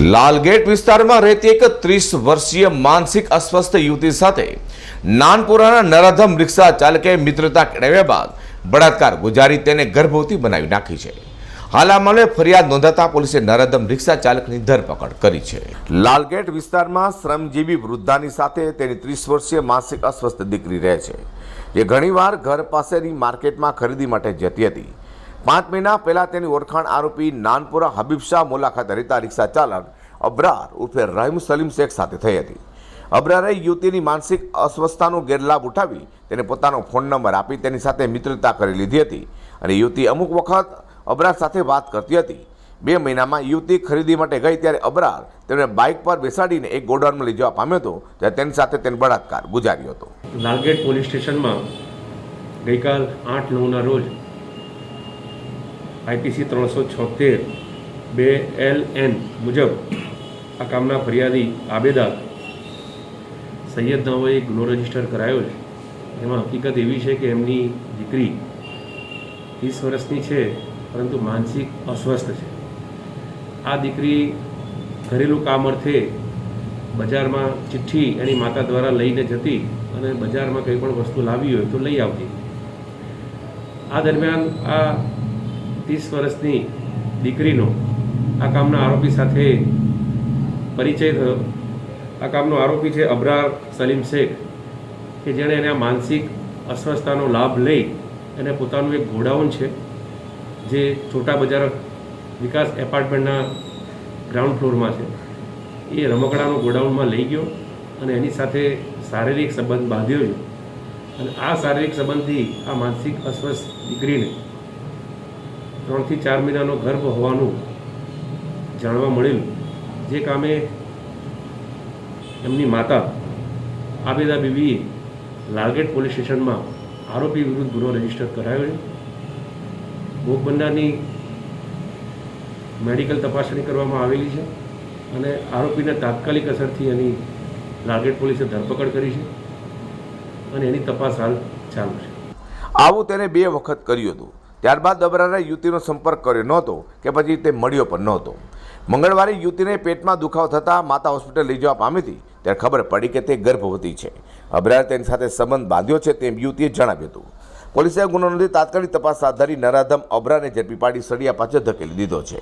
લાલગેટ વિસ્તારમાં રહેતી એક ત્રીસ વર્ષીય માનસિક અસ્વસ્થ યુવતી સાથે નાનપુરાના નરાધમ રિક્ષા ચાલકે મિત્રતા કેળવ્યા બાદ બળાત્કાર ગુજારી તેને ગર્ભવતી બનાવી નાખી છે. હાલ ફરિયાદ નોંધાતા પોલીસે નરાધમ રિક્ષા ચાલકની ધરપકડ કરી છે. લાલગેટ વિસ્તારમાં શ્રમજીવી વૃદ્ધાની સાથે તેની ત્રીસ વર્ષીય માનસિક અસ્વસ્થ દીકરી રહે છે, જે ઘણીવાર ઘર પાસેની માર્કેટમાં ખરીદી માટે જતી હતી. પાંચ મહિના પહેલાં તેની ઓળખાણ આરોપી નાનપુરા હબીબ શાહ મુલાકાત રહેતા રિક્ષા ચાલક અબરાર ઉર્ફે રહીમ સલીમ શેખ સાથે થઈ હતી. અબરારે યુવતીની માનસિક અસ્વસ્થતાનો ગેરલાભ ઉઠાવી તેને પોતાનો ફોન નંબર આપી તેની સાથે મિત્રતા કરી લીધી હતી અને યુવતી અમુક વખત અબરાર સાથે વાત કરતી હતી. બે મહિનામાં યુવતી ખરીદી માટે ગઈ ત્યારે અબરાર તેને બાઇક પર બેસાડીને એક ગોડાઉનમાં લઈ જવા પામ્યો હતો ત્યારે તેની સાથે તેને બળાત્કાર ગુજાર્યો હતો. લાલગેટ પોલીસ સ્ટેશનમાં ગઈકાલ આઠ નવના રોજ આઈપીસી ત્રણસો છોતેર બે એલ એન મુજબ આ કામના ફરિયાદી આબેદાર સૈયદ નાઓએ ગુનો રજિસ્ટર કરાયો છે. એમાં હકીકત એવી છે કે એમની દીકરી ત્રીસ વર્ષની છે, પરંતુ માનસિક અસ્વસ્થ છે. આ દીકરી ઘરેલું કામ અર્થે બજારમાં ચિઠ્ઠી એની માતા દ્વારા લઈને જતી અને બજારમાં કંઈ પણ વસ્તુ લાવી હોય તો લઈ આવતી. આ દરમિયાન આ ત્રીસ વર્ષની દીકરીનો આ કામના આરોપી સાથે પરિચય થયો. આ કામનો આરોપી છે અબરાર સલીમ શેખ, કે જેણે એને આ માનસિક અસ્વસ્થતાનો લાભ લઈ એને પોતાનું એક ગોડાઉન છે, જે છોટા બજાર વિકાસ એપાર્ટમેન્ટના ગ્રાઉન્ડ ફ્લોરમાં છે. એ રમકડાનો ગોડાઉનમાં લઈ ગયો અને એની સાથે શારીરિક સંબંધ બાંધ્યો અને આ શારીરિક સંબંધથી આ માનસિક અસ્વસ્થ દીકરીને ત્રણથી ચાર મહિનાનો ગર્ભ હોવાનું જાણવા મળેલું. જે કામે એમની માતા આબેદા બીબીએ લાલગેટ પોલીસ સ્ટેશનમાં આરોપી વિરુદ્ધ ગુનો રજિસ્ટર કરાયો ભોગ બનનારની મેડિકલ તપાસણી કરવામાં આવેલી છે અને આરોપીને તાત્કાલિક અસરથી એની લાલગેટ પોલીસે ધરપકડ કરી છે અને એની તપાસ હાલ ચાલુ છે. આવું તેને બે વખત કર્યું હતું. ત્યારબાદ અબરારે યુવતીનો સંપર્ક કર્યો નહોતો કે પછી તે મળ્યો પણ નહોતો. મંગળવારે યુવતીને પેટમાં દુખાવો થતાં માતા હોસ્પિટલ લઈ જવા પામી હતી ત્યારે ખબર પડી કે તે ગર્ભવતી છે. અબરારે તેની સાથે સંબંધ બાંધ્યો છે તેમ યુવતીએ જણાવ્યું હતું. પોલીસે ગુનો નોંધી તાત્કાલિક તપાસ હાથ ધરી નરાધમ અબરાને ઝડપી પાડી સળિયા પાછળ ધકેલી દીધો છે.